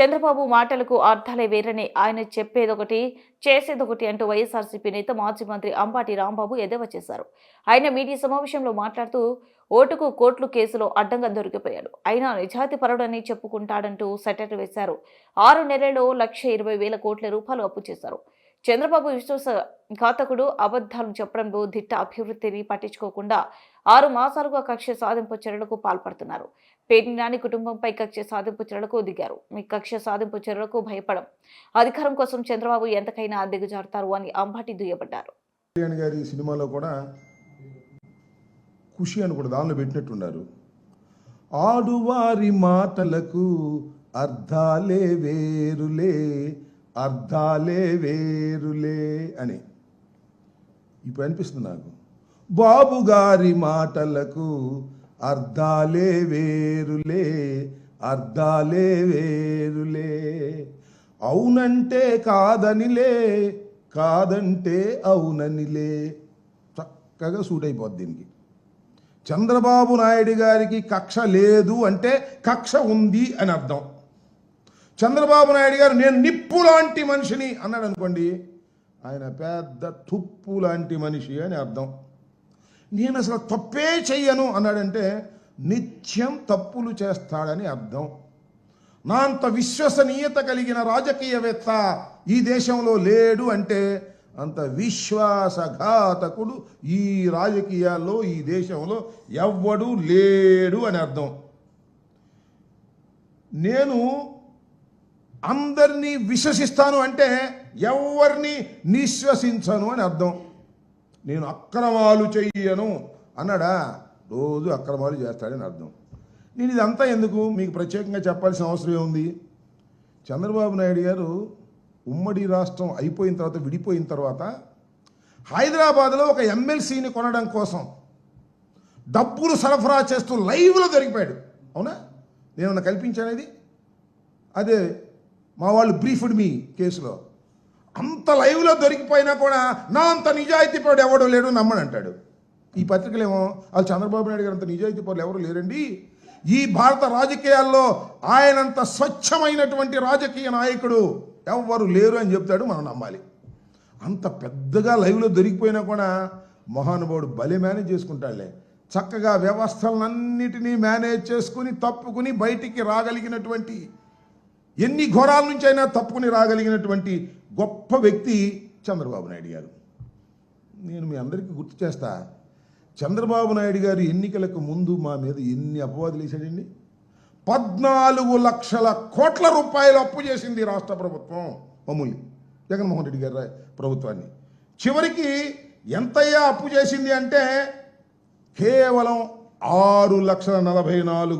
చంద్రబాబు మాటలకు అర్థాలే వేరని ఆయన చెప్పేదొకటి చేసేదొకటి అంటూ వైఎస్ఆర్సీపీ నేత మాజీ మంత్రి అంబాటి రాంబాబు ఎద్దేవా చేశారు. ఆయన మీడియా సమావేశంలో మాట్లాడుతూ ఓటుకు కోట్లు కేసులో అడ్డంగా దొరికిపోయాడు. అయినా నిజాతి పరుడని చెప్పుకుంటాడంటూ సెటర్ వేశారు. ఆరు నెలల్లో లక్ష ఇరవై వేల కోట్ల రూపాయలు అప్పు చేశారు. చంద్రబాబు విశ్వాస ఘాతకుడు అబద్ధాలు చెప్పడంలో దిట్ట అభివృద్ధిని పట్టించుకోకుండా ఆరు మాసాలుగా కక్ష సాధింపు చర్యలకు పాల్పడుతున్నారు. పేర్ని నాని కుటుంబంపై కక్ష సాధింపు చర్యలకు దిగారు. మీ కక్ష సాధింపు చర్యలకు భయపడం. అధికారం కోసం చంద్రబాబు ఎంతకైనా దిగజారుతారు అని అంబాటి దుయ్యబడ్డారు. కళ్యాణ్ గారి సినిమాలో కూడా ఖుషి అని కూడా దానిలో పెట్టినట్టున్నారు. ఆడువారి మాటలకు అర్థాలే వేరులే. అర్థాలే వేరులే అని. ఇప్పుడు అనిపిస్తుంది నాకు. బాబు గారి మాటలకు అర్థాలే వేరులే అర్థాలే వేరులే. అవునంటే కాదనిలే కాదంటే అవుననిలే. చక్కగా సూట్ అయిపోద్ది దీనికి. చంద్రబాబు నాయుడు గారికి కక్ష లేదు అంటే కక్ష ఉంది అని అర్థం. చంద్రబాబు నాయుడు గారు నేను నిప్పు లాంటి మనిషిని అన్నాడు అనుకోండి. ఆయన పెద్ద తుప్పు లాంటి మనిషి అని అర్థం. నేను అసలు తప్పే చెయ్యను అన్నాడంటే నిత్యం తప్పులు చేస్తాడని అర్థం. నా అంత విశ్వసనీయత కలిగిన రాజకీయవేత్త ఈ దేశంలో లేడు అంటే అంత విశ్వాసఘాతకుడు ఈ రాజకీయాల్లో ఈ దేశంలో ఎవ్వడు లేడు అని అర్థం. నేను అందరినీ విశ్వసిస్తాను అంటే ఎవరిని నిశ్వసించను అని అర్థం. నేను అక్రమాలు చెయ్యను అన్నాడా? రోజు అక్రమాలు చేస్తాడని అర్థం. నేను ఇదంతా ఎందుకు? మీకు ప్రత్యేకంగా చెప్పాల్సిన అవసరం ఏముంది? చంద్రబాబు నాయుడు గారు ఉమ్మడి రాష్ట్రం అయిపోయిన తర్వాత విడిపోయిన తర్వాత హైదరాబాద్లో ఒక ఎమ్మెల్సీని కొనడం కోసం డబ్బులు సరఫరా చేస్తూ లైవ్లో దొరికిపోయాడు అవునా? నేనన్నా కల్పించానేది అదే మా వాళ్ళు బ్రీఫ్డ్ మీ కేసులో. అంత లైవ్లో దొరికిపోయినా కూడా నా అంత నిజాయితీ పడు ఎవడో లేడు నమ్మని అంటాడు. ఈ పత్రికలేమో వాళ్ళు చంద్రబాబు నాయుడు గారు అంత నిజాయితీ పరులు ఎవరు లేరండి. ఈ భారత రాజకీయాల్లో ఆయనంత స్వచ్ఛమైనటువంటి రాజకీయ నాయకుడు ఎవ్వరు లేరు అని చెప్తాడు మనం నమ్మాలి. అంత పెద్దగా లైవ్లో దొరికిపోయినా కూడా మహానుభావుడు భలే మేనేజ్ చేసుకుంటాడులే. చక్కగా వ్యవస్థలన్నిటినీ మేనేజ్ చేసుకుని తప్పుకుని బయటికి రాగలిగినటువంటి ఎన్ని ఘోరాల నుంచి అయినా తప్పుకుని రాగలిగినటువంటి గొప్ప వ్యక్తి చంద్రబాబు నాయుడు గారు. నేను మీ అందరికీ గుర్తు చేస్తా చంద్రబాబు నాయుడు గారు ఎన్నికలకు ముందు మా మీద ఎన్ని అపవాదులు వేసాడండి పద్నాలుగు లక్షల కోట్ల రూపాయలు అప్పు చేసింది రాష్ట్ర ప్రభుత్వం మమ్మల్ని జగన్మోహన్ రెడ్డి గారి ప్రభుత్వాన్ని. చివరికి ఎంతయ్యా అప్పు చేసింది అంటే కేవలం ఆరు లక్షల నలభై నాలుగు